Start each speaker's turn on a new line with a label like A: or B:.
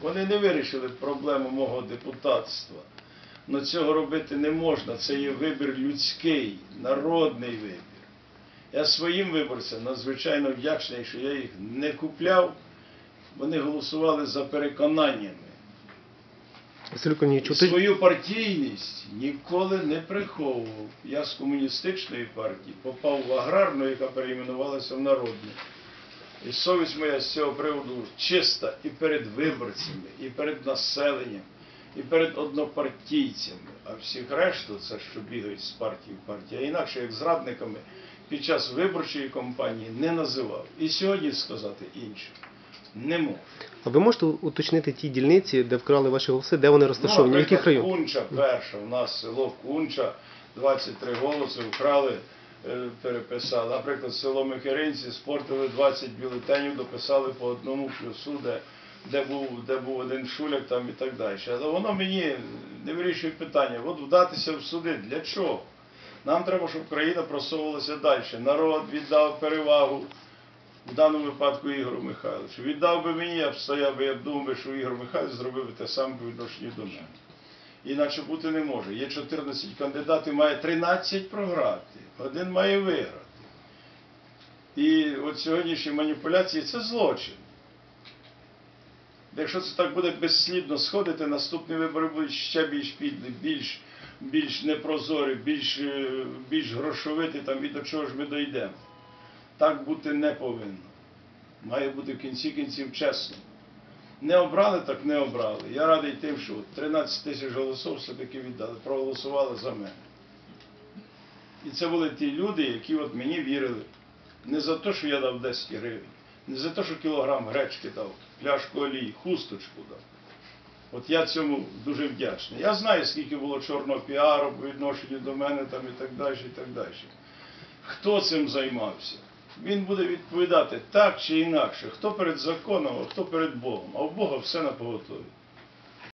A: Вони не вирішили проблему мого депутатства. Но цього робити не можна. Це є вибір людський, народний вибір. Я своїм виборцям надзвичайно вдячний, що я їх не купляв. Вони голосували за переконаннями. І свою партійність ніколи не приховував. Я з комуністичної партії попав в аграрну, яка перейменувалася в народну. І совість моя з цього приводу чиста і перед виборцями, і перед населенням, і перед однопартійцями. А всіх решту це що бігають з партії в партію. А інакше як зрадниками під час виборчої кампанії не називав. І сьогодні сказати інше не можу.
B: а ви можете уточнити ті дільниці, де вкрали ваші голоси, де вони розташовані, в яких районах?
A: Кунча перша, у нас село Кунча, 23 голоси вкрали, переписали. Наприклад, село Михеринці спортили 20 бюлетенів, дописали по одному плюсу, де, де, був, де був один шуляк там і так далі. Але воно мені не вирішує питання. От вдатися в суди. Для чого? Нам треба, щоб країна просовувалася далі. Народ віддав перевагу в даному випадку Ігору Михайловичу. Віддав би мені, я б стояв би, я б думав що Ігор Михайлович зробив би те саме по відношенню до мене. Іначе бути не може. Є 14 кандидатів, має 13 програти, один має виграти. І от сьогоднішні маніпуляції це злочин. Якщо це так буде безслідно сходити, наступні вибори будуть ще більш підлі, більш, більш непрозорі, більш, е, більш грошовиті, там і до чого ж ми дійдемо. Так бути не повинно. Має бути в кінці кінців чесно. Не обрали, так не обрали. Я радий тим, що 13 тисяч голосів все-таки віддали, проголосували за мене. І це були ті люди, які от мені вірили. Не за те, що я дав 10 гривень, не за те, що кілограм гречки дав, пляшку олії, хусточку дав. От я цьому дуже вдячний. Я знаю, скільки було чорного піару по відношенню до мене там і так далі, і так далі. Хто цим займався? Він буде відповідати так чи інакше, хто перед законом, а хто перед Богом. А в Бога все на поготові.